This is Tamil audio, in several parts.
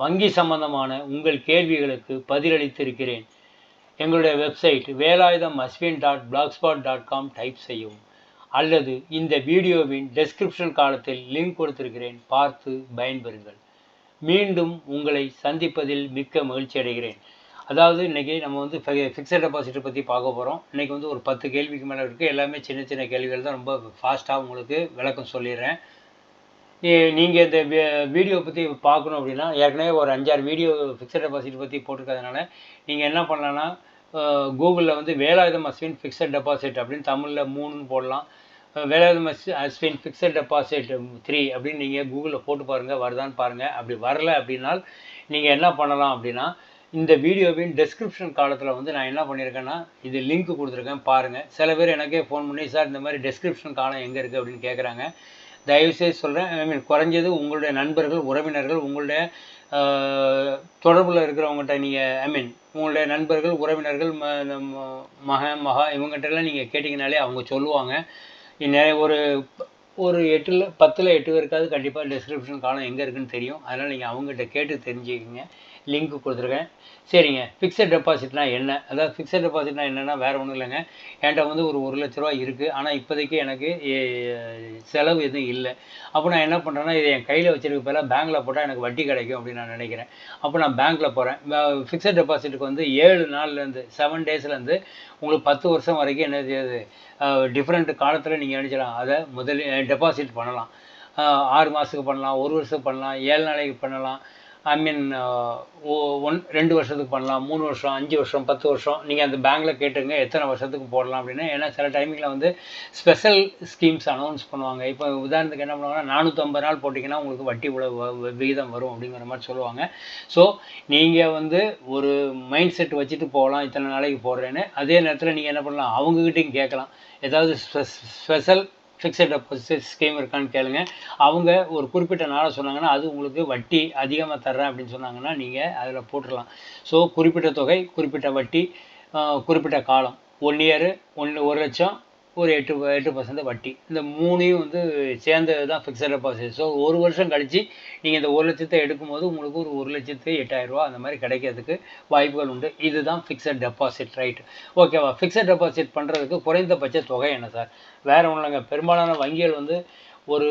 வங்கி சம்பந்தமான உங்கள் கேள்விகளுக்கு பதிலளித்திருக்கிறேன். எங்களுடைய website Velayudham Ashwin dot blogspot dot com type செய்யவும். அல்லது இந்த வீடியோவின் டெஸ்கிரிப்ஷன் காலத்தில் லிங்க் கொடுத்திருக்கிறேன். பார்த்து பயன்பெறுங்கள். மீண்டும் உங்களை சந்திப்பதில் மிக்க மகிழ்ச்சி அடைகிறேன். அதாவது இன்றைக்கி நம்ம வந்து ஃபிக்ஸட் டெபாசிட்டை பற்றி பார்க்க போகிறோம் இன்றைக்கி வந்து ஒரு பத்து கேள்விக்கு மேலே இருக்குது எல்லாமே சின்ன சின்ன கேள்விகள் தான். ரொம்ப ஃபாஸ்ட்டாக உங்களுக்கு விளக்கம் சொல்லிடுறேன். நீங்கள் இந்த வீடியோ பற்றி பார்க்கணும் அப்படின்னா ஏற்கனவே ஒரு அஞ்சாறு வீடியோ ஃபிக்ஸட் டெபாசிட் பற்றி போட்டிருக்கிறதுனால நீங்கள் என்ன பண்ணலான்னா கூகுளில் வந்து வேலாயுதம் அஸ்வின் ஃபிக்ஸட் டெபாசிட் அப்படின்னு தமிழில் மூணுன்னு போடலாம். Velayutham as Ashwin fixed deposit three அப்படின்னு நீங்கள் கூகுளில் போட்டு பாருங்கள் வருதான்னு பாருங்கள் அப்படி வரல அப்படின்னால் நீங்கள் என்ன பண்ணலாம் அப்படின்னா இந்த வீடியோவின் டெஸ்கிரிப்ஷன் காலத்தில் வந்து நான் என்ன பண்ணியிருக்கேன்னா இது லிங்க் கொடுத்துருக்கேன் பாருங்கள் சில பேர் எனக்கே ஃபோன் பண்ணி சார் இந்த மாதிரி டெஸ்கிரிப்ஷன் காலம் எங்கே இருக்குது அப்படின்னு கேட்குறாங்க தயவுசெய்து சொல்கிறேன் ஐ மீன் குறைஞ்சது உங்களுடைய நண்பர்கள் உறவினர்கள் உங்களுடைய தொடர்பில் இருக்கிறவங்ககிட்ட நீங்கள் ஐ மீன் உங்களுடைய நண்பர்கள் உறவினர்கள் ம மகன் மகா இவங்ககிட்டலாம் நீங்கள் கேட்டிங்கனாலே அவங்க சொல்லுவாங்க. நிறைய ஒரு ஒரு எட்டில் பத்தில் எட்டு பேருக்காவது கண்டிப்பாக டிஸ்கிரிப்ஷன் காலம் எங்கே இருக்குன்னு தெரியும். அதனால் நீங்கள் அவங்ககிட்ட கேட்டு தெரிஞ்சுக்கிங்க. லிங்க் கொடுத்துருக்கேன். சரிங்க. ஃபிக்ஸட் டெபாசிட்னா என்ன? அதாவது ஃபிக்ஸட் டெபாசிட்னா என்னென்னா வேறு ஒன்றும் இல்லைங்க. என்கிட்ட வந்து ஒரு ஒரு லட்ச ரூபா இருக்குது ஆனால் இப்போதைக்கு எனக்கு செலவு எதுவும் இல்லை. அப்போ நான் என்ன பண்ணுறேன்னா இதை என் கையில் வச்சிருக்க பேர பேங்க்கில் போட்டால் எனக்கு வட்டி கிடைக்கும் அப்படின்னு நான் நினைக்கிறேன். அப்போ நான் பேங்க்கில் போகிறேன் ஃபிக்ஸட் டெபாசிட்டுக்கு வந்து ஏழு நாள்லேருந்து செவன் டேஸ்லேருந்து உங்களுக்கு பத்து வருஷம் வரைக்கும் என்ன செய்யுது? டிஃப்ரெண்ட் காலத்தில் நீங்கள் நினச்சலாம். அதை முதலில் டெபாசிட் பண்ணலாம். ஆறு மாதத்துக்கு பண்ணலாம் ஒரு வருஷத்துக்கு பண்ணலாம் ஏழு நாளைக்கு பண்ணலாம். ஐ மீன் uh, ஒன் ரெண்டு வருஷத்துக்கு பண்ணலாம் மூணு வருஷம் அஞ்சு வருஷம் பத்து வருஷம். நீங்கள் அந்த பேங்க்கில் கேட்டுங்க எத்தனை வருஷத்துக்கு போடலாம் அப்படின்னு. ஏன்னா சில டைமிங்கில் வந்து ஸ்பெஷல் ஸ்கீம்ஸ் அனௌன்ஸ் பண்ணுவாங்க. இப்போ உதாரணத்துக்கு என்ன பண்ணுவாங்கன்னா நானூற்றம்பது நாள் போட்டிங்கன்னா உங்களுக்கு வட்டி இவ்வளோ விகிதம் வரும் அப்படிங்கிற மாதிரி சொல்லுவாங்க. ஸோ நீங்கள் வந்து ஒரு மைண்ட் செட் வச்சுட்டு போகலாம் இத்தனை நாளைக்கு போடுறேன்னு. அதே நேரத்தில் நீங்கள் என்ன பண்ணலாம் அவங்ககிட்டையும் கேட்கலாம். ஏதாவது ஸ்பெஷல் ஃபிக்ஸட் டெபாசிட் ஸ்கீம் இருக்கான்னு கேளுங்க. அவங்க ஒரு குறிப்பிட்ட நாளை சொன்னாங்கன்னா அது உங்களுக்கு வட்டி அதிகமாக தர்றேன் அப்படின்னு சொன்னாங்கன்னா நீங்கள் அதில் போட்டுடலாம் ஸோ குறிப்பிட்ட தொகை குறிப்பிட்ட வட்டி குறிப்பிட்ட காலம். ஒன் இயரு ஒன்று ஒரு லட்சம் ஒரு எட்டு எட்டு பர்சன்ட் வட்டி. இந்த மூணையும் வந்து சேர்ந்தது தான் ஃபிக்ஸட் டெபாசிட் ஸோ ஒரு வருஷம் கழித்து நீங்கள் இந்த ஒரு லட்சத்தை எடுக்கும்போது உங்களுக்கு ஒரு ஒரு லட்சத்து எட்டாயிரரூவா அந்த மாதிரி கிடைக்கிறதுக்கு வாய்ப்புகள் உண்டு. இதுதான் ஃபிக்ஸட் டெபாசிட் ரைட் ஓகேவா ஃபிக்ஸட் டெபாசிட் பண்ணுறதுக்கு குறைந்தபட்ச தொகை என்ன சார் வேறு ஒன்றும் இல்லைங்க. பெரும்பாலான வங்கிகள் வந்து ஒரு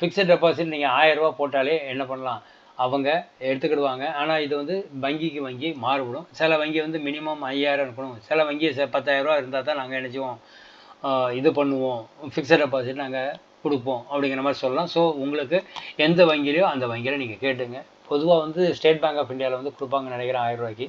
ஃபிக்ஸட் டெபாசிட் நீங்கள் ஆயிரரூவா போட்டாலே என்ன பண்ணலாம்? அவங்க எடுத்துக்கிடுவாங்க. ஆனால் இது வந்து வங்கிக்கு வங்கி மாறுபடும். சில வங்கி வந்து மினிமம் ஐயாயிரம் இருக்கணும் சில வங்கி பத்தாயிரரூவா இருந்தால் தான் நாங்கள் நினச்சிவோம் இது பண்ணுவோம் ஃபிக்ஸட் டெபாசிட் நாங்கள் கொடுப்போம் அப்படிங்கிற மாதிரி சொல்லலாம். ஸோ உங்களுக்கு எந்த வங்கியிலையோ அந்த வங்கியில் நீங்கள் கேட்டுங்க. பொதுவாக வந்து ஸ்டேட் பேங்க் ஆஃப் இந்தியாவில் வந்து கொடுப்பாங்கன்னு நினைக்கிறேன் ஆயிரம் ரூபாய்க்கு.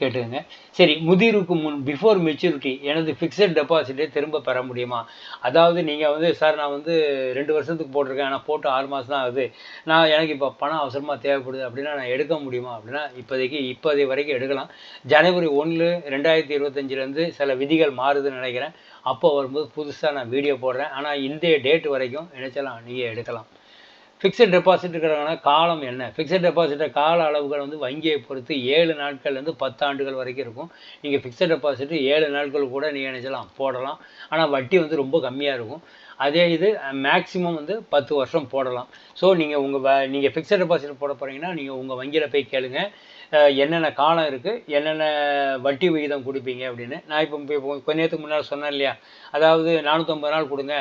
கேட்டுக்கோங்க. சரி முதிர்வுக்கு முன் பிஃபோர் மெச்சூரிட்டி எனது ஃபிக்ஸட் டெபாசிட்டை திரும்ப பெற முடியுமா? அதாவது நீங்கள் வந்து சார் நான் வந்து ரெண்டு வருஷத்துக்கு போட்டிருக்கேன் ஆனால் போட்டு ஆறு மாதம் தான் ஆகுது. நான் எனக்கு இப்போ பணம் அவசரமாக தேவைப்படுது அப்படின்னா நான் எடுக்க முடியுமா அப்படின்னா இப்போதைக்கு இப்போதை வரைக்கும் எடுக்கலாம். ஜனவரி ஒன்று ரெண்டாயிரத்தி இருபத்தஞ்சிலேருந்து சில விதிகள் மாறுதுன்னு நினைக்கிறேன். அப்போ வரும்போது புதுசாக நான் வீடியோ போடுறேன். ஆனால் இந்த டேட் வரைக்கும் நினைச்சலாம் நீங்கள் எடுக்கலாம். ஃபிக்ஸட் டெபாசிட் இருக்கிறாங்கன்னா காலம் என்ன? ஃபிக்ஸட் டெபாசிட்டை கால அளவுகள் வந்து வங்கியை பொறுத்து ஏழு நாட்கள்லேருந்து பத்து ஆண்டுகள் வரைக்கும் இருக்கும். நீங்கள் ஃபிக்ஸட் டெபாசிட் ஏழு நாட்கள் கூட நீங்கள் நினைச்சலாம் போடலாம். ஆனால் வட்டி வந்து ரொம்ப கம்மியாக இருக்கும். அதே இது மேக்ஸிமம் வந்து பத்து வருஷம் போடலாம். ஸோ நீங்கள் உங்கள் நீங்கள் ஃபிக்ஸட் டெபாசிட் போட போகிறீங்கன்னா நீங்கள் உங்கள் வங்கியில் போய் கேளுங்கள் என்னென்ன காலம் இருக்குது என்னென்ன வட்டி விகிதம் கொடுப்பீங்க அப்படின்னு. நான் இப்போ இப்போ கொஞ்ச நேரத்துக்கு முன்னால் சொன்னேன் இல்லையா? அதாவது நானூற்றம்பது நாள் கொடுங்க.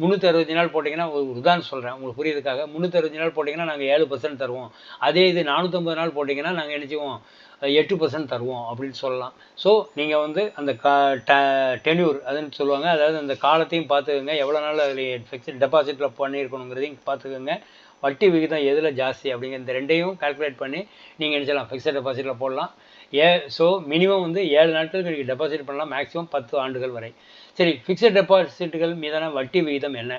முந்நூற்றி அறுபத்தஞ்சு நாள் போட்டிங்கன்னா ஒரு உதாரணம் சொல்கிறேன் உங்களுக்கு புரியுதுக்காக முந்நூற்றி அறுபத்தஞ்சு நாள் போட்டிங்கன்னா நாங்கள் ஏழு பர்சன்ட் தருவோம். அதே இது நானூற்றம்பது நாள் போட்டிங்கன்னா நாங்கள் நினச்சிவோம் எட்டு பர்சன்ட் தருவோம் அப்படின்னு சொல்லலாம். ஸோ நீங்கள் வந்து அந்த கா டென்யூர் அதுன்னு சொல்லுவாங்க. அதாவது அந்த காலத்தையும் பார்த்துக்கோங்க. எவ்வளோ நாள் அதில் ஃபிக்ஸட் டெபாசிட்டில் பண்ணியிருக்கணுங்கிறதையும் பார்த்துக்கோங்க. வட்டி விகிதம் எதில் ஜாஸ்தி அப்படிங்கிற இந்த ரெண்டையும் கால்குலேட் பண்ணி நீங்கள் நினச்சிடலாம் ஃபிக்ஸட் டெபாசிட்டில் போடலாம். ஏ ஸோ மினிமம் வந்து ஏழு நாட்களுக்கு நீங்கள் டெபாசிட் பண்ணலாம். மேக்ஸிமம் பத்து ஆண்டுகள் வரை. சரி ஃபிக்ஸட் டெபாசிட்டுகள் மீதான வட்டி விகிதம் என்ன?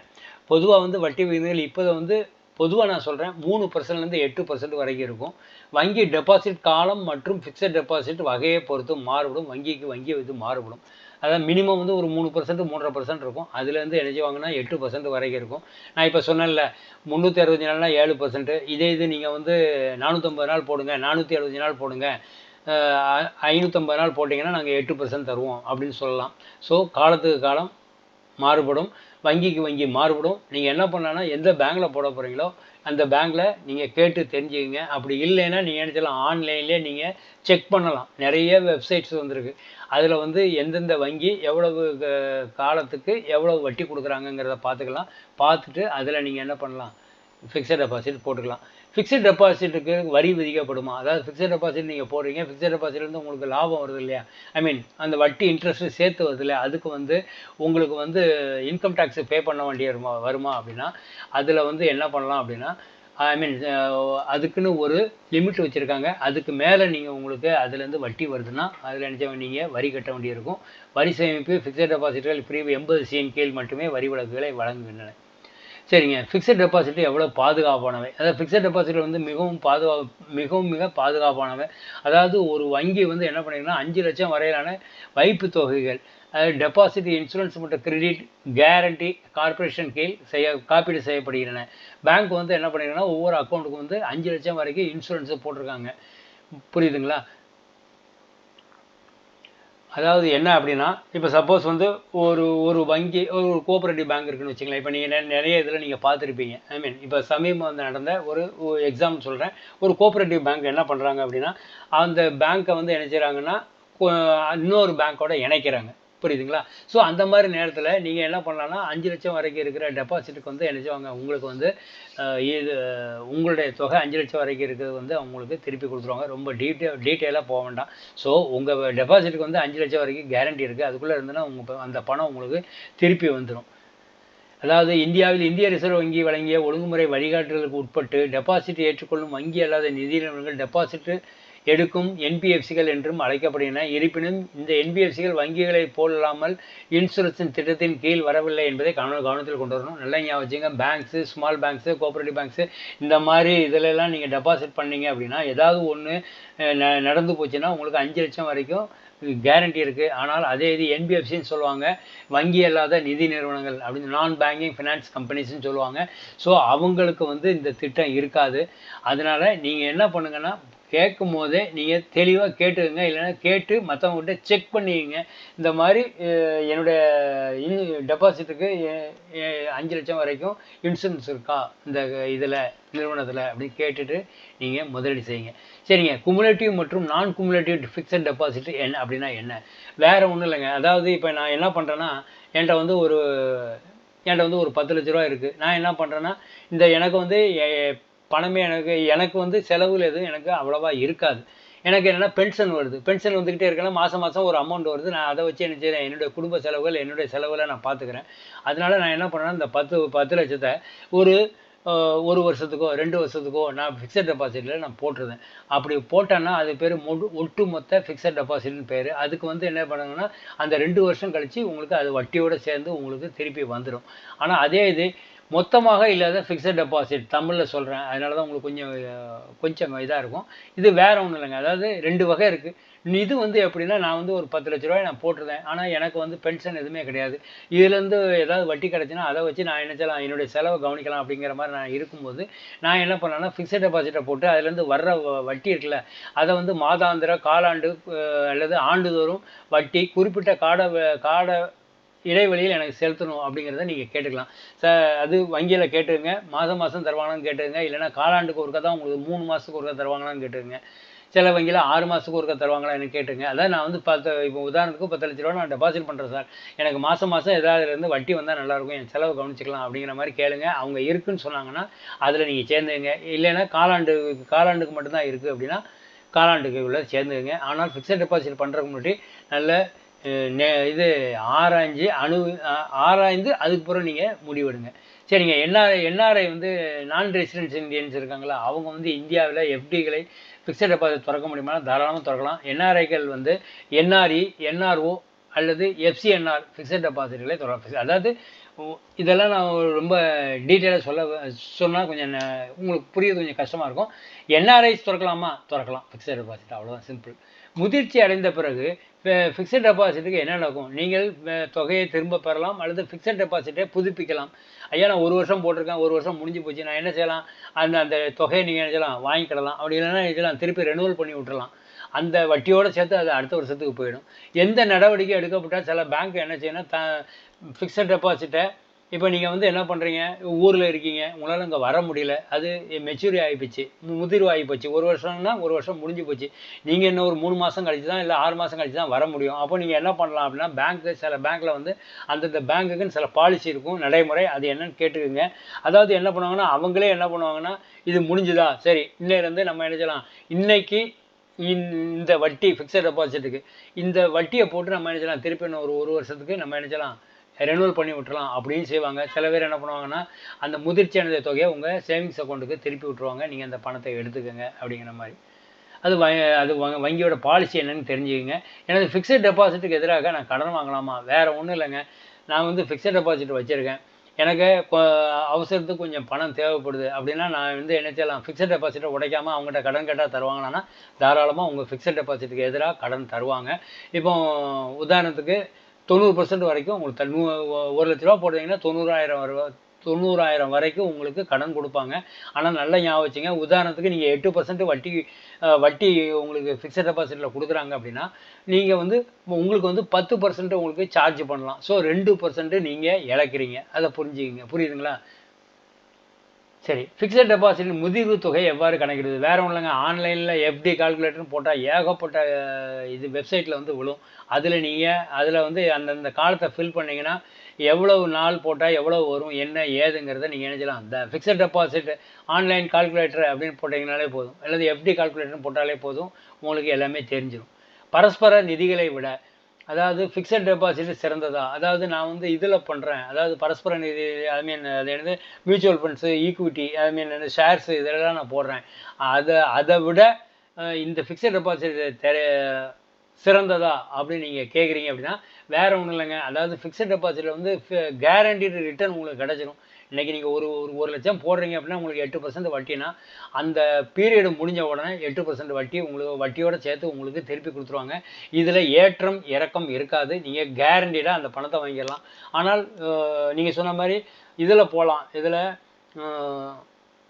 பொதுவாக வந்து வட்டி விகிதங்கள் இப்போதை வந்து பொதுவாக நான் சொல்கிறேன் மூணு பர்சன்ட்லேருந்து எட்டு பர்சன்ட் வரைக்கும் இருக்கும். வங்கி டெபாசிட் காலம் மற்றும் ஃபிக்ஸட் டெபாசிட் வகையை பொறுத்து மாறுபடும். வங்கிக்கு வங்கி இது மாறுபடும். அதாவது மினிமம் வந்து ஒரு மூணு பர்சன்ட் மூன்றரை பர்சன்ட் இருக்கும். அதுலேருந்து எனர்ஜி வாங்கினா எட்டு பர்சன்ட் வரைக்கும் இருக்கும். நான் இப்போ சொன்னேன்ல முந்நூற்றி அறுபது நாள்னா ஏழு பர்சன்ட் இதே இது நீங்கள் வந்து நானூற்றம்பது நாள் போடுங்க நானூற்றி அறுபது நாள் போடுங்க. ஐநூற்றம்பது நாள் போட்டிங்கன்னா நாங்கள் எட்டு பர்சன்ட் தருவோம் அப்படின்னு சொல்லலாம். ஸோ காலத்துக்கு காலம் மாறுபடும். வங்கிக்கு வங்கி மாறுபடும். நீங்கள் என்ன பண்ணலான்னா எந்த பேங்க்கில் போட போகிறீங்களோ அந்த பேங்க்கில் நீங்கள் கேட்டு தெரிஞ்சுக்கங்க. அப்படி இல்லைன்னா நீங்கள் என்ன செய்யலாம்? ஆன்லைன்லேயே நீங்கள் செக் பண்ணலாம். நிறைய வெப்சைட்ஸ் வந்திருக்கு. அதில் வந்து எந்தெந்த வங்கி எவ்வளவு க- காலத்துக்கு எவ்வளவு வட்டி கொடுக்குறாங்கங்கிறத பார்த்துக்கலாம். பார்த்துட்டு அதில் நீங்கள் என்ன பண்ணலாம்? ஃபிக்ஸட் டெபாசிட் போட்டுக்கலாம். ஃபிக்ஸட் டெபாசிட்டுக்கு வரி விதிக்கப்படுமா? அதாவது ஃபிக்ஸட் டெபாசிட் நீங்கள் போடுறீங்க ஃபிக்ஸட் டெபாசிட்லேருந்து உங்களுக்கு லாபம் வருது இல்லையா? ஐ மீன் அந்த வட்டி இன்ட்ரெஸ்ட்டு சேர்த்து வருது இல்லையா? அதுக்கு வந்து உங்களுக்கு வந்து இன்கம் டேக்ஸ் பே பண்ண வேண்டிய வருமா வருமா அப்படின்னா அதில் வந்து என்ன பண்ணலாம் அப்படின்னா ஐ மீன் அதுக்குன்னு ஒரு லிமிட் வச்சுருக்காங்க. அதுக்கு மேலே நீங்கள் உங்களுக்கு அதுலேருந்து வட்டி வருதுன்னா அதில் நினச்ச நீங்கள் வரி கட்ட வேண்டியிருக்கும். வரி சேமிப்பு ஃபிக்ஸட் டெபாசிட்கள் பிரிவு எண்பது சியின் கீழ் மட்டுமே வரி விலக்குகளை வழங்குகின்றன. சரிங்க. ஃபிக்ஸட் டெபாசிட் எவ்வளோ பாதுகாப்பானவை? அதாவது ஃபிக்ஸட் டெபாசிட் வந்து மிகவும் பாதுகா மிகவும் மிக பாதுகாப்பானவை. அதாவது ஒரு வங்கி வந்து என்ன பண்ணிங்கன்னா அஞ்சு லட்சம் வரையிலான வைப்பு தொகைகள் அதாவது டெபாசிட் இன்சூரன்ஸ் மற்றும் கிரெடிட் கேரண்டி கார்ப்பரேஷன் கீழ் செய்ய காப்பீடு செய்யப்படுகின்றன. பேங்க் வந்து என்ன பண்ணிங்கன்னா ஒவ்வொரு அக்கௌண்ட்டுக்கும் வந்து அஞ்சு லட்சம் வரைக்கும் இன்சூரன்ஸை போட்டிருக்காங்க. புரியுதுங்களா? அதாவது என்ன அப்படின்னா இப்போ சப்போஸ் வந்து ஒரு ஒரு வங்கி ஒரு கோஆப்ரேட்டிவ் பேங்க் இருக்குன்னு வச்சுங்களேன் இப்போ நீங்கள் நிறைய இதில் நீங்கள் பார்த்துருப்பீங்க. ஐ மீன் இப்போ சமீபம் வந்து நடந்த ஒரு எக்ஸாம் சொல்கிறேன் ஒரு கோஆப்ரேட்டிவ் பேங்க் என்ன பண்ணுறாங்க அப்படின்னா அந்த பேங்க்கை வந்து என்ன செய்கிறாங்கன்னா இன்னொரு பேங்க்கோட இணைக்கிறாங்க. புரியுதுங்களா? ஸோ அந்த மாதிரி நேரத்தில் நீங்கள் என்ன பண்ணலாம்னா அஞ்சு லட்சம் வரைக்கும் இருக்கிற டெபாசிட்டுக்கு வந்து என்ன செய்வாங்க? உங்களுக்கு வந்து இது உங்களுடைய தொகை அஞ்சு லட்சம் வரைக்கும் இருக்கிறது வந்து அவங்களுக்கு திருப்பி கொடுத்துருவாங்க. ரொம்ப டீட்டெயில் டீட்டெயிலாக போக வேண்டாம். ஸோ உங்கள் டெபாசிட்டுக்கு வந்து அஞ்சு லட்சம் வரைக்கும் கேரண்டி இருக்குது அதுக்குள்ளே இருந்ததுன்னா உங்கள் அந்த பணம் உங்களுக்கு திருப்பி வந்துடும் அதாவது இந்தியாவில் இந்திய ரிசர்வ் வங்கி வழங்கிய ஒழுங்குமுறை வழிகாட்டுதலுக்கு உட்பட்டு டெபாசிட் ஏற்றுக்கொள்ளும் வங்கி அல்லாத நிதி நிறுவனங்கள் டெபாசிட்டு எடுக்கும் என்பிஎஃப்சிகள் என்றும் அழைக்கப்படுகின்றன. இருப்பினும் இந்த என்பிஎஃப்சிகள் வங்கிகளைப் போலல்லாமல் இன்சூரன்ஸின் திட்டத்தின் கீழ் வரவில்லை என்பதை கவன கவனத்தில் கொண்டு வரணும். நல்லா ஞாபகம் வச்சுங்க. Banks small banks cooperative banks இந்த மாதிரி இதிலெல்லாம் நீங்கள் டெபாசிட் பண்ணீங்க அப்படின்னா ஏதாவது ஒன்று நடந்து போச்சுன்னா உங்களுக்கு அஞ்சு லட்சம் வரைக்கும் கேரண்டி இருக்குது ஆனால் அதே இது என்பிஎஃப்சின்னு சொல்லுவாங்க. வங்கி அல்லாத நிதி நிறுவனங்கள் அப்படின்னு நான் பேங்கிங் ஃபினான்ஸ் கம்பெனிஸ்னு சொல்லுவாங்க. ஸோ அவங்களுக்கு வந்து இந்த திட்டம் இருக்காது. அதனால் நீங்கள் என்ன பண்ணுங்கன்னா கேட்கும் போதே நீங்கள் தெளிவாக கேட்டுக்கோங்க. இல்லைன்னா கேட்டு மற்றவங்ககிட்ட செக் பண்ணிக்கங்க. இந்த மாதிரி என்னுடைய இன் டெபாசிட்டுக்கு அஞ்சு லட்சம் வரைக்கும் இன்சூரன்ஸ் இருக்கா? இந்த இதில் நிறுவனத்தில் அப்படின்னு கேட்டுட்டு நீங்கள் முதலீடு செய்யுங்க. சரிங்க. குமுலேட்டிவ் மற்றும் நான் குமுலேட்டிவ் ஃபிக்ஸட் டெபாசிட் என்ன அப்படின்னா என்ன? வேறு ஒன்றும் இல்லைங்க. அதாவது இப்போ நான் என்ன பண்ணுறேன்னா என்கிட்ட வந்து ஒரு என்கிட்ட வந்து ஒரு பத்து லட்ச ரூபா இருக்குது நான் என்ன பண்ணுறேன்னா இந்த எனக்கு வந்து எ- பணமே எனக்கு எனக்கு வந்து செலவில் எதுவும் எனக்கு அவ்வளோவா இருக்காது. எனக்கு என்னென்னா பென்ஷன் வருது. பென்ஷன் வந்துக்கிட்டே இருக்கேன்னா மாதம் மாதம் ஒரு அமௌண்ட் வருது. நான் அதை வச்சு என்ன செய்கிறேன் என்னுடைய குடும்ப செலவுகள் என்னுடைய செலவில் நான் பார்த்துக்கிறேன். அதனால் நான் என்ன பண்ணேன்னா இந்த பத்து பத்து லட்சத்தை ஒரு ஒரு வருஷத்துக்கோ ரெண்டு வருஷத்துக்கோ நான் ஃபிக்ஸட் டெபாசிட்டில் நான் போட்டுருந்தேன் அப்படி போட்டேன்னா அது பேர் முழு ஒட்டு மொத்த ஃபிக்ஸட் டெபாசிட்னு பேர். அதுக்கு வந்து என்ன பண்ணுங்கன்னா அந்த ரெண்டு வருஷம் கழித்து உங்களுக்கு அது வட்டியோடு சேர்ந்து உங்களுக்கு திருப்பி வந்துடும் ஆனால் அதே இது மொத்தமாக இல்லாத ஃபிக்ஸட் டெபாசிட் தமிழில் சொல்கிறேன் அதனால தான் உங்களுக்கு கொஞ்சம் கொஞ்சம் இதாக இருக்கும். இது வேறு ஒன்றும் இல்லைங்க. அதாவது ரெண்டு வகை இருக்குது இது வந்து எப்படின்னா நான் வந்து ஒரு பத்து லட்ச ரூபாய் நான் போட்டிருந்தேன். ஆனால் எனக்கு வந்து பென்ஷன் எதுவுமே கிடையாது. இதுலேருந்து ஏதாவது வட்டி கிடச்சின்னா அதை வச்சு நான் என்ன செய்யலாம் என்னுடைய செலவை கவனிக்கலாம் அப்படிங்கிற மாதிரி நான் இருக்கும்போது நான் என்ன பண்ணேன்னா ஃபிக்ஸட் டெபாசிட்டை போட்டு அதுலேருந்து வர்ற வட்டி இருக்குல்ல அதை வந்து மாதாந்திர காலாண்டு அல்லது ஆண்டுதோறும் வட்டி குறிப்பிட்ட காட காடை காட இடைவெளியில் எனக்கு செலுத்தணும் அப்படிங்கிறத நீங்கள் கேட்டுக்கலாம். சார் அது வங்கியில் கேட்டுருங்க மாதம் மாதம் தருவாங்களான்னு கேட்டுருங்க இல்லைன்னா காலாண்டுக்கு ஒருக்கா தான் உங்களுக்கு மூணு மாதத்துக்கு ஒருக்கா தருவாங்களான்னு கேட்டுருங்க சில வங்கியில் ஆறு மாதத்துக்கு ஒருக்கா தருவாங்களா எனக்கு கேட்டுங்க அதான் நான் வந்து பத்து இப்போ உதாரணத்துக்கு பத்து லட்ச ரூபா நான் டெபாசிட் பண்ணுறேன் சார். எனக்கு மாதம் மாதம் ஏதாவது இருந்து வட்டி வந்தால் நல்லாயிருக்கும். என் செலவு கவனிச்சிக்கலாம் அப்படிங்கிற மாதிரி கேளுங்க. அவங்க இருக்குன்னு சொன்னாங்கன்னா அதில் நீங்கள் சேர்ந்துங்க இல்லைன்னா காலாண்டு காலாண்டுக்கு மட்டும்தான் இருக்குது அப்படின்னா காலாண்டுக்கு உள்ள சேர்ந்துங்க ஆனால் ஃபிக்ஸட் டெபாசிட் பண்ணுறதுக்கு முன்னாடி நல்ல இது ஆராய்ஞ்சு அணு ஆராய்ந்து அதுக்கப்புறம் நீங்கள் முடிவெடுங்க. சரிங்க என்ஆர்ஐ என்ஆர்ஐ வந்து நான் ரெசிடென்ஸ் இந்தியன்ஸ் இருக்காங்களா அவங்க வந்து இந்தியாவில் எஃப்டிகளை ஃபிக்ஸட் டெபாசிட் திறக்க முடியுமா? தாராளமாக திறக்கலாம். என்ஆர்ஐகள் வந்து என்ஆர்இ என்ஆர்ஓ அல்லது எஃப்சிஎன்ஆர் ஃபிக்ஸட் டெபாசிட்களை திறக்க அதாவது இதெல்லாம் நான் ரொம்ப டீட்டெயிலாக சொல்ல சொன்னால் கொஞ்சம் உங்களுக்கு புரியுது கொஞ்சம் கஷ்டமாக இருக்கும். என்ஆர்ஐஸ் திறக்கலாமா? திறக்கலாம். ஃபிக்ஸட் டெபாசிட் அவ்வளோதான் சிம்பிள் முதிர்ச்சி அடைந்த பிறகு ஃபிக்ஸட் டெபாசிட்டுக்கு என்ன நடக்கும்? நீங்கள் தொகையை திரும்ப பெறலாம் அல்லது ஃபிக்ஸட் டெபாசிட்டை புதுப்பிக்கலாம். ஐயா நான் ஒரு வருஷம் போட்டிருக்கேன் ஒரு வருஷம் முடிஞ்சு போச்சு நான் என்ன செய்யலாம்? அந்த அந்த தொகையை நீங்கள் என்ன செய்யலாம்? வாங்கிக்கிடலாம். அப்படி இல்லைன்னா இதெல்லாம் திருப்பி ரெனுவல் பண்ணி விட்டுறலாம். அந்த வட்டியோடு சேர்த்து அது அடுத்த வருஷத்துக்கு போயிடும். எந்த நடவடிக்கை எடுக்கப்பட்டால் சில பேங்க் என்ன செய்யணும் த ஃபிக்ஸட் டெபாசிட்டை இப்போ நீங்கள் வந்து என்ன பண்ணுறீங்க ஊரில் இருக்கீங்க. உங்களால் இங்கே வர முடியல. அது மெச்சூரி ஆகிப்போச்சு முதிர்வு ஆகிப்போச்சு ஒரு வருஷம்னா ஒரு வருஷம் முடிஞ்சு போச்சு. நீங்கள் இன்னும் ஒரு மூணு மாதம் கழிச்சு தான் இல்லை ஆறு மாதம் கழிச்சு தான் வர முடியும். அப்போ நீங்கள் என்ன பண்ணலாம் அப்படின்னா பேங்க்கு சில பேங்க்கில் வந்து அந்தந்த பேங்க்குக்குன்னு சில பாலிசி இருக்கும் நடைமுறை அது என்னன்னு கேட்டுக்குங்க. அதாவது என்ன பண்ணுவாங்கன்னா அவங்களே என்ன பண்ணுவாங்கன்னா இது முடிஞ்சுதா? சரி இன்னையிலேருந்து நம்ம என்ன செய்யலாம்? இன்றைக்கி இந்த- இந்த வட்டி ஃபிக்ஸட் டெபாசிட்டுக்கு இந்த வட்டியை போட்டு நம்ம என்ன செய்யலாம்? திருப்பி இன்னும் ஒரு ஒரு வருஷத்துக்கு நம்ம என்ன செய்யலாம்? ரெனுவல் பண்ணி விட்டுறலாம் அப்படின்னு செய்வாங்க. சில பேர் என்ன பண்ணுவாங்கன்னா அந்த முதிர்ச்சி அடைந்த தொகையை உங்கள் சேவிங்ஸ் அக்கௌண்ட்டுக்கு திருப்பி விட்ருவாங்க நீங்கள் அந்த பணத்தை எடுத்துக்கோங்க அப்படிங்கிற மாதிரி. அது வ அது வங்கியோட பாலிசி என்னன்னு தெரிஞ்சுக்கங்க. எனது ஃபிக்ஸட் டெபாசிட்டுக்கு எதிராக நான் கடன் வாங்கலாமா? வேறு ஒன்றும் இல்லைங்க. நான் வந்து ஃபிக்ஸட் டெபாசிட் வச்சுருக்கேன். எனக்கு அவசரத்துக்கு கொஞ்சம் பணம் தேவைப்படுது அப்படின்னா நான் வந்து என்ன செய்யலாம்? ஃபிக்ஸட் டெபாசிட்டை உடைக்காமல் அவங்ககிட்ட கடன் கேட்டால் தருவாங்களான்னா தாராளமாக உங்கள் ஃபிக்ஸட் டெபாசிட்டுக்கு எதிராக கடன் தருவாங்க. இப்போ உதாரணத்துக்கு தொண்ணூறு பர்சன்ட் வரைக்கும் உங்களுக்கு த- ஒரு லட்ச ரூபா போடுறீங்கன்னா தொண்ணூறாயிரம் ரூபா தொண்ணூறாயிரம் வரைக்கும் உங்களுக்கு கடன் கொடுப்பாங்க. ஆனால் நல்லா ஞாபகம் வச்சுங்க உதாரணத்துக்கு நீங்கள் எட்டு பர்சன்ட் வட்டி வட்டி உங்களுக்கு ஃபிக்ஸட் டெபாசிட்டில் கொடுக்குறாங்க அப்படின்னா நீங்கள் வந்து உங்களுக்கு வந்து பத்து பர்சன்ட் உங்களுக்கு சார்ஜ் பண்ணலாம். ஸோ ரெண்டு பர்சன்ட் நீங்கள் இழக்கிறீங்க. அதை புரிஞ்சுக்கிங்க. புரியுதுங்களா? சரி ஃபிக்ஸட் டெபாசிட் முதிர்வு தொகை எவ்வாறு கணக்கிடுது வேறு ஒன்றும் இல்லைங்க. ஆன்லைனில் எஃப்டி கால்குலேட்டர்னு போட்டால் ஏகப்பட்ட இது வெப்சைட்டில் வந்து விழும். அதில் நீங்கள் அதில் வந்து அந்தந்த காலத்தை ஃபில் பண்ணீங்கன்னா எவ்வளவு நாள் போட்டால் எவ்வளோ வரும் என்ன ஏதுங்கிறத நீங்கள் நினைச்சலாம் இந்த ஃபிக்ஸட் டெபாசிட் ஆன்லைன் கால்குலேட்டர் அப்படின்னு போட்டிங்கனாலே போதும். அல்லது எஃப்டி கால்குலேட்டர்னு போட்டாலே போதும். உங்களுக்கு எல்லாமே தெரிஞ்சிடும் பரஸ்பர நிதிகளை விட அதாவது ஃபிக்ஸட் டெபாசிட் சிறந்ததா? அதாவது நான் வந்து இதில் பண்ணுறேன் அதாவது பரஸ்பர நிதி ஐ மீன் அது என்னது? Mutual funds equity I mean shares இதெல்லாம் நான் போடுறேன். அதை அதை விட இந்த ஃபிக்ஸட் டெபாசிட் தெ சிறந்ததா அப்படின்னு நீங்கள் கேட்குறீங்க அப்படின்னா வேறு ஒன்றும் இல்லைங்க. அதாவது ஃபிக்ஸட் டெபாசிட்டில் வந்து கேரண்டீடு ரிட்டர்ன் உங்களுக்கு கிடச்சிரும். இன்றைக்கி நீங்கள் ஒரு ஒரு ஒரு லட்சம் போடுறீங்க அப்படின்னா உங்களுக்கு எட்டு பர்சன்ட் வட்டினா அந்த பீரியடு முடிஞ்ச உடனே எட்டு பர்சன்ட் வட்டி உங்களுக்கு வட்டியோட சேர்த்து உங்களுக்கு திருப்பி கொடுத்துருவாங்க. இதில் ஏற்றம் இறக்கம் இருக்காது. நீங்கள் கேரண்டீடாக அந்த பணத்தை வாங்கிடலாம். ஆனால் நீங்கள் சொன்ன மாதிரி இதில் போகலாம் இதில்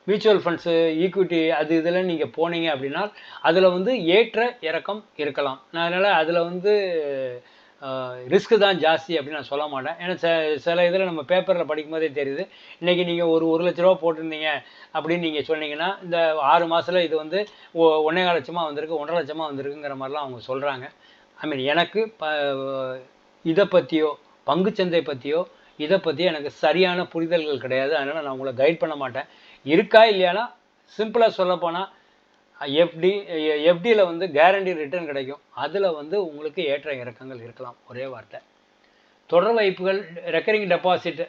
மியூச்சுவல் ஃபண்ட்ஸு ஈக்விட்டி அது இதில் நீங்கள் போனீங்க அப்படின்னா அதில் வந்து ஏற்ற இறக்கம் இருக்கலாம். அதனால் அதில் வந்து ரிஸ்க்கு தான் ஜாஸ்தி அப்படின்னு நான் சொல்ல மாட்டேன். ஏன்னா சில சில இதில் நம்ம பேப்பரில் படிக்கும் போதே தெரியுது. இன்றைக்கி நீங்கள் ஒரு ஒரு லட்ச ரூபா போட்டிருந்தீங்க அப்படின்னு நீங்கள் சொன்னீங்கன்னா இந்த ஆறு மாதத்தில் இது வந்து ஒ- ஒன்றே லட்சமாக வந்திருக்கு ஒன்றரை லட்சமாக வந்திருக்குங்கிற மாதிரிலாம் அவங்க சொல்கிறாங்க ஐ மீன் எனக்கு ப இதை பற்றியோ பங்குச்சந்தை பற்றியோ இதை பற்றி எனக்கு சரியான புரிதல்கள் கிடையாது. அதனால் நான் உங்களை கைட் பண்ண மாட்டேன். இருக்கா இல்லையானா சிம்பிளாக சொல்லப்போனால் எஃப்டி எஃப்டியில் வந்து கேரண்டி ரிட்டர்ன் கிடைக்கும். அதில் வந்து உங்களுக்கு ஏற்ற இறக்கங்கள் இருக்கலாம். ஒரே வார்த்தை. தொடர் வைப்புகள் ரெக்கரிங் டெபாசிட்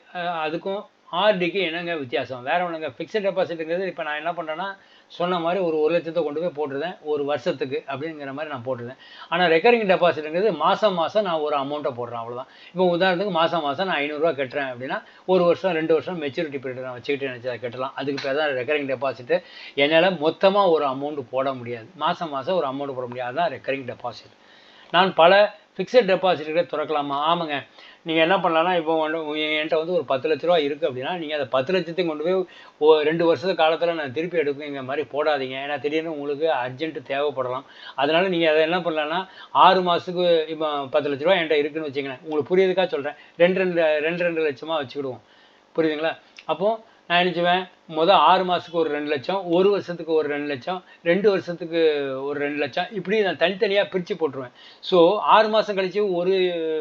அதுக்கும் ஆர்டிக்கு என்னங்க வித்தியாசம்? வேறு ஒன்றுங்க ஃபிக்ஸட் டெபாசிட்டுங்கிறது இப்போ நான் என்ன பண்ணுறேன்னா சொன்ன மாதிரி ஒரு ஒரு லட்சத்தை கொண்டு போய் போட்டிருந்தேன். ஒரு வருஷத்துக்கு அப்படிங்கிற மாதிரி நான் போட்டிருந்தேன். ஆனால் ரெக்கரிங் டெபாசிட்டுங்கிறது மாதம் மாதம் நான் ஒரு அமௌண்ட்டை போடுறேன் அவ்வளோதான் இப்போ உதாரணத்துக்கு மாதம் மாதம் நான் ஐநூறுரூவா கட்டுறேன் அப்படின்னா ஒரு வருஷம் ரெண்டு வருஷம் மெச்சூரிட்டி பீரியட் நான் வச்சுக்கிட்டு நினச்சி கட்டலாம். அதுக்கு பேர் தான் ரெக்கரிங் டெபாசிட்டு என்னால் மொத்தமாக ஒரு அமௌண்ட் போட முடியாது. மாதம் மாதம் ஒரு அமௌண்ட் போட முடியாது. அதுதான் ரெக்கரிங் டெபாசிட் நான் பல ஃபிக்ஸட் டெபாசிட்டுகளே திறக்கலாமா? ஆமாங்க. நீங்கள் என்ன பண்ணலாம்னா இப்போ வந்து என்கிட்ட வந்து ஒரு பத்து லட்ச ரூபா இருக்குது அப்படின்னா நீங்கள் அந்த பத்து லட்சத்தையும் கொண்டு போய் ஓ ரெண்டு வருஷத்து காலத்தில் நான் திருப்பி எடுக்குங்கிற மாதிரி போடாதீங்க. ஏன்னா திடீர்னு உங்களுக்கு அர்ஜென்ட்டு தேவைப்படலாம். அதனால் நீங்கள் அதை என்ன பண்ணலான்னா ஆறு மாதத்துக்கு இப்போ பத்து லட்ச ரூபா என்கிட்ட இருக்குன்னு வச்சுக்கங்களேன். உங்களுக்கு புரியுதுக்காக சொல்கிறேன் ரெண்டு ரெண்டு ரெண்டு ரெண்டு லட்சமாக வச்சுக்கிடுவோம். புரியுதுங்களா? அப்போது நான் நினச்சுவேன் மொதல் ஆறு மாதத்துக்கு ஒரு ரெண்டு லட்சம் ஒரு வருஷத்துக்கு ஒரு ரெண்டு லட்சம் ரெண்டு வருஷத்துக்கு ஒரு ரெண்டு லட்சம் இப்படி நான் தனித்தனியாக பிரித்து போட்டுருவேன். ஸோ ஆறு மாதம் கழித்து ஒரு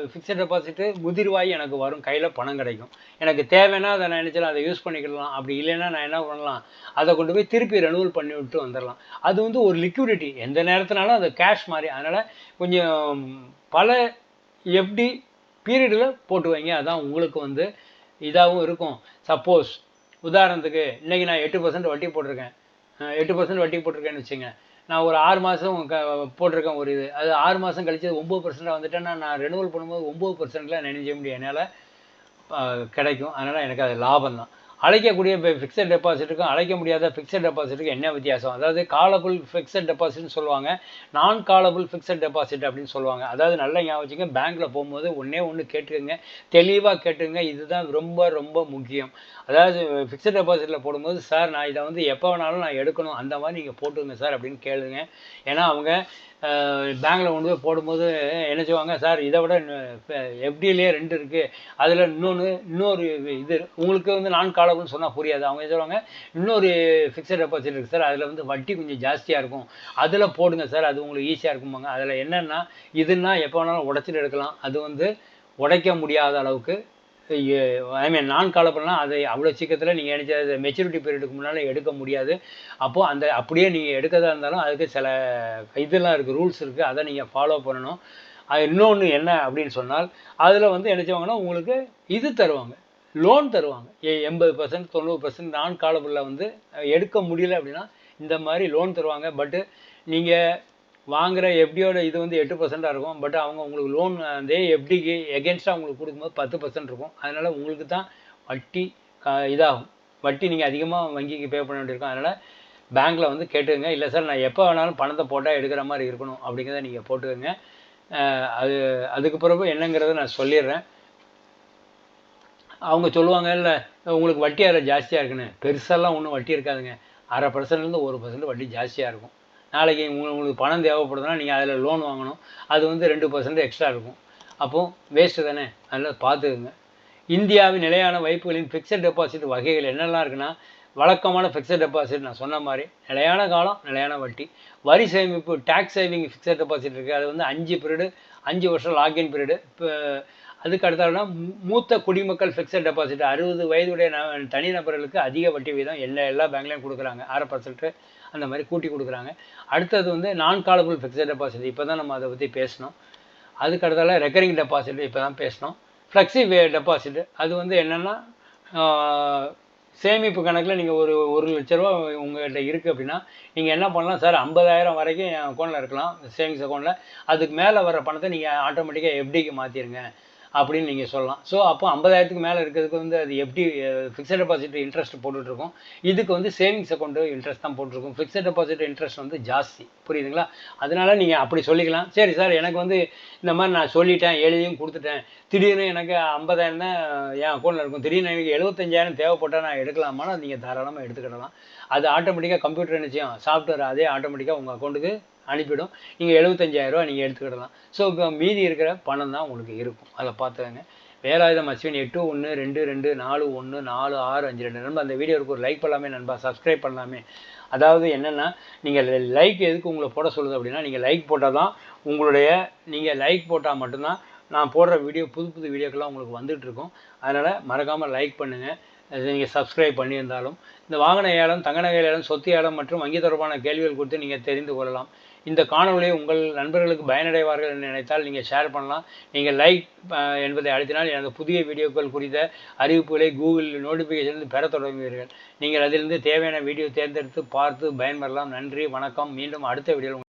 ஃபிக்ஸட் டெபாசிட்டு முதிர்வாய் எனக்கு வரும். கையில் பணம் கிடைக்கும். எனக்கு தேவைன்னா அதை நான் நினச்சலாம் அதை யூஸ் பண்ணிக்கலாம். அப்படி இல்லைன்னா நான் என்ன பண்ணலாம் அதை கொண்டு போய் திருப்பி ரெனுவல் பண்ணி விட்டு வந்துடலாம் அது வந்து ஒரு லிக்விடிட்டி எந்த நேரத்தினாலும் அது கேஷ் மாதிரி. அதனால் கொஞ்சம் பல எஃப்டி பீரியடில் போட்டு வைங்க அதான் உங்களுக்கு வந்து இதாகவும் இருக்கும். சப்போஸ் உதாரணத்துக்கு இன்றைக்கி நான் எட்டு பர்சன்ட் வட்டி போட்டிருக்கேன். எட்டு பர்சன்ட் வட்டி போட்டிருக்கேன்னு வச்சுங்க. நான் ஒரு ஆறு மாதம் க போட்டிருக்கேன் ஒரு இது. அது ஆறு மாதம் கழிச்சு ஒம்பது பர்சன்ட்டாக வந்துட்டேன்னா நான் ரெனுவல் பண்ணும்போது ஒம்பது பர்சன்ட்டில் நினைஞ்ச முடியும். என்னால் கிடைக்கும். அதனால் எனக்கு அது லாபம் தான் அழைக்கக்கூடிய இப்போ ஃபிக்ஸட் டெபாசிட்டுக்கும் அழைக்க முடியாத ஃபிக்ஸட் டெபாசிட்டுக்கும் என்ன வித்தியாசம்? அதாவது காலபுள் ஃபிக்ஸட் டெபாசிட்னு சொல்லுவாங்க. நான் காலபுள் ஃபிக்ஸட் டெபாசிட் அப்படின்னு சொல்லுவாங்க. அதாவது நல்லா ஞாபகம் வச்சுங்க பேங்க்கில் போகும்போது ஒன்றே ஒன்று கேட்டுக்கோங்க. தெளிவாக கேட்டுங்க இதுதான் ரொம்ப ரொம்ப முக்கியம். அதாவது ஃபிக்ஸட் டெபாசிட்டில் போடும்போது சார் நான் இதை வந்து எப்போ வேணாலும் நான் எடுக்கணும். அந்த மாதிரி நீங்கள் போட்டுங்க சார் அப்படின்னு கேளுங்க. ஏன்னா அவங்க பேங்க்கில் கொண்டு போய் போடும்போது என்ன செய்வாங்க சார் இதை விட எஃப்டிலேயே ரெண்டு இருக்குது அதில் இன்னொன்று இன்னொரு இது உங்களுக்கு வந்து நான் காலம்னு சொன்னால் புரியாது. அவங்க சொல்லுவாங்க இன்னொரு ஃபிக்ஸட் டெபாசிட் இருக்குது சார். அதில் வந்து வட்டி கொஞ்சம் ஜாஸ்தியாக இருக்கும். அதில் போடுங்க சார். அது உங்களுக்கு ஈஸியாக இருக்குமாங்க அதில் என்னென்னா இதுன்னா எப்போ வேணாலும் உடச்சிட்டு எடுக்கலாம். அது வந்து உடைக்க முடியாத அளவுக்கு ஐ மீன் நான் காலப்படலாம் அதை அவ்வளோ சீக்கிரத்தில் நீங்கள் நினச்ச மெச்சூரிட்டி பீரியடுக்கு முன்னால் எடுக்க முடியாது. அப்போது அந்த அப்படியே நீங்கள் எடுக்கிறதா இருந்தாலும் அதுக்கு சில இதெல்லாம் இருக்குது ரூல்ஸ் இருக்குது அதை நீங்கள் ஃபாலோ பண்ணணும். அது இன்னொன்று என்ன அப்படின்னு சொன்னால் அதில் வந்து நினச்சவங்கன்னா உங்களுக்கு இது தருவாங்க. லோன் தருவாங்க. எண்பது பர்சன்ட் தொண்ணூறு பர்சன்ட் நான் காலபிளில் வந்து எடுக்க முடியல அப்படின்னா இந்த மாதிரி லோன் தருவாங்க. பட்டு நீங்கள் வாங்குகிற எஃப்டியோட இது வந்து எட்டு பர்சண்ட்டாக இருக்கும். பட் அவங்க உங்களுக்கு லோன் அதே எஃப்டிக்கு எகென்ஸ்டாக உங்களுக்கு கொடுக்கும்போது பத்து பர்சன்ட் இருக்கும். அதனால் உங்களுக்கு தான் வட்டி க இதாகும். வட்டி நீங்கள் அதிகமாக வங்கிக்கு பே பண்ண வேண்டியிருக்கும். அதனால் பேங்க்கில் வந்து கேட்டுக்கங்க. இல்லை சார் நான் எப்போ வேணாலும் பணத்தை போட்டால் எடுக்கிற மாதிரி இருக்கணும். அப்படிங்கிறத நீங்கள் போட்டுக்கோங்க. அது அதுக்கு பிறகு என்னங்கிறத நான் சொல்லிடுறேன். அவங்க சொல்லுவாங்க இல்லை உங்களுக்கு வட்டி அதில் ஜாஸ்தியாக இருக்குன்னு. பெருசாலாம் ஒன்றும் வட்டி இருக்காதுங்க. அரை பர்சன்ட்லேருந்து ஒரு பர்சன்ட் வட்டி ஜாஸ்தியாக இருக்கும். நாளைக்கு உங்களுக்கு பணம் தேவைப்படுதுன்னா நீங்கள் அதில் லோன் வாங்கணும். அது வந்து ரெண்டு பர்சன்ட் எக்ஸ்ட்ரா இருக்கும். அப்போது வேஸ்ட்டு தானே? அதனால் பார்த்துக்குங்க. இந்தியாவின் நிலையான வைப்புகளின் ஃபிக்ஸட் டெபாசிட் வகைகள் என்னெல்லாம் இருக்குன்னா வழக்கமான ஃபிக்ஸட் டெபாசிட் நான் சொன்ன மாதிரி நிலையான காலம் நிலையான வட்டி. வரி சேமிப்பு டேக்ஸ் சேவிங் ஃபிக்ஸட் டெபாசிட் இருக்குது அது வந்து அஞ்சு பீரியடு அஞ்சு வருஷம் லாக்இன் பீரியடு இப்போ அதுக்கு அடுத்தானா மூத்த குடிமக்கள் ஃபிக்ஸட் டெபாசிட் அறுபது வயதுடைய தனிநபர்களுக்கு அதிக வட்டி வீதம் எல்லா எல்லா பேங்க்லேயும் கொடுக்குறாங்க. ஆறு பர்சன்ட்டு அந்த மாதிரி கூட்டி கொடுக்குறாங்க. அடுத்தது வந்து நான் காலபிள் ஃபிக்ஸட் டெபாசிட் இப்போ தான் நம்ம அதை பற்றி பேசினோம். அதுக்கு அடுத்தால ரெக்கரிங் டெபாசிட் இப்போ தான் பேசினோம் ஃப்ளெக்ஸி டெபாசிட் eh, அது வந்து என்னென்னா சேமிப்பு கணக்கில் நீங்கள் ஒரு ஒரு லட்ச ரூபா உங்கள்கிட்ட இருக்குது அப்படின்னா நீங்கள் என்ன பண்ணலாம் சார்? ஐம்பதாயிரம் வரைக்கும் என் அக்கௌண்ட்டில் இருக்கலாம் சேவிங்ஸ் அக்கௌண்ட்டில் அதுக்கு மேலே வர பணத்தை நீங்கள் ஆட்டோமேட்டிக்காக எஃப்டிக்கு மாற்றிடுங்க அப்படின்னு நீங்கள் சொல்லலாம். ஸோ அப்போ ஐம்பதாயிரத்துக்கு மேலே இருக்கிறதுக்கு வந்து அது எப்படி ஃபிக்ஸட் டெபாசிட் இன்ட்ரெஸ்ட் போட்டுட்ருக்கோம்? இதுக்கு வந்து சேவிங்ஸ் அக்கௌண்ட்டு இன்ட்ரெஸ்ட் தான் போட்டிருக்கும் ஃபிக்ஸட் டெபாசிட் இன்ட்ரெஸ்ட் வந்து ஜாஸ்தி. புரியுதுங்களா? அதனால நீங்கள் அப்படி சொல்லிக்கலாம். சரி சார் எனக்கு வந்து இந்த மாதிரி நான் சொல்லிட்டேன் எழுதியும் கொடுத்துட்டேன். திடீர்னு எனக்கு ஐம்பதாயிரம் தான் என் அக்கௌண்ட்டில் இருக்கும். திடீர்னு எனக்கு எழுபத்தஞ்சாயிரம் தேவைப்பட்டால் நான் எடுக்கலாமான்னு நீங்கள் தாராளமாக எடுத்துக்கிடலாம். அது ஆட்டோமேட்டிக்காக கம்ப்யூட்டர் நிச்சயம் சாஃப்ட்வேர் அதே ஆட்டோமேட்டிக்காக உங்கள் அக்கௌண்ட்டுக்கு அனுப்பிவிடும் நீங்கள் எழுபத்தஞ்சாயிரரூவா நீங்கள் எடுத்துக்கிடலாம். ஸோ இப்போ மீதி இருக்கிற பணம் தான் உங்களுக்கு இருக்கும். அதை பார்த்துக்கங்க வேலாயுதம் அஸ்வின் எட்டு ஒன்று ரெண்டு ரெண்டு நாலு ஒன்று நாலு ஆறு அஞ்சு ரெண்டு. நண்பா அந்த வீடியோவுக்கு ஒரு லைக் பண்ணலாமே நண்பா. சப்ஸ்கிரைப் பண்ணலாமே. அதாவது என்னென்னா நீங்கள் லைக் எதுக்கு உங்களை போட சொல்லுது அப்படின்னா நீங்கள் லைக் போட்டால் தான் உங்களுடைய நீங்கள் லைக் போட்டால் மட்டும்தான் நான் போடுற வீடியோ புது புது வீடியோக்கெல்லாம் உங்களுக்கு வந்துகிட்ருக்கும் அதனால் மறக்காமல் லைக் பண்ணுங்கள் நீங்கள் சப்ஸ்கிரைப் பண்ணியிருந்தாலும். இந்த வாகன ஏலம் தங்க நகை ஏலம் சொத்து ஏலம் மற்றும் வங்கி தொடர்பான கேள்விகள் குறித்து நீங்கள் தெரிந்து கொள்ளலாம். இந்த காணொலியை உங்கள் நண்பர்களுக்கு பயனடைவார்கள் என்று நினைத்தால் நீங்கள் ஷேர் பண்ணலாம். நீங்கள் லைக் என்பதை அழுத்தினால் எனது புதிய வீடியோக்கள் குறித்த அறிவிப்புகளை கூகுள் நோட்டிஃபிகேஷன் பெற தொடங்குவீர்கள். நீங்கள் அதிலிருந்து தேவையான வீடியோ தேர்ந்தெடுத்து பார்த்து பயன்பெறலாம். நன்றி வணக்கம். மீண்டும் அடுத்த வீடியோவில்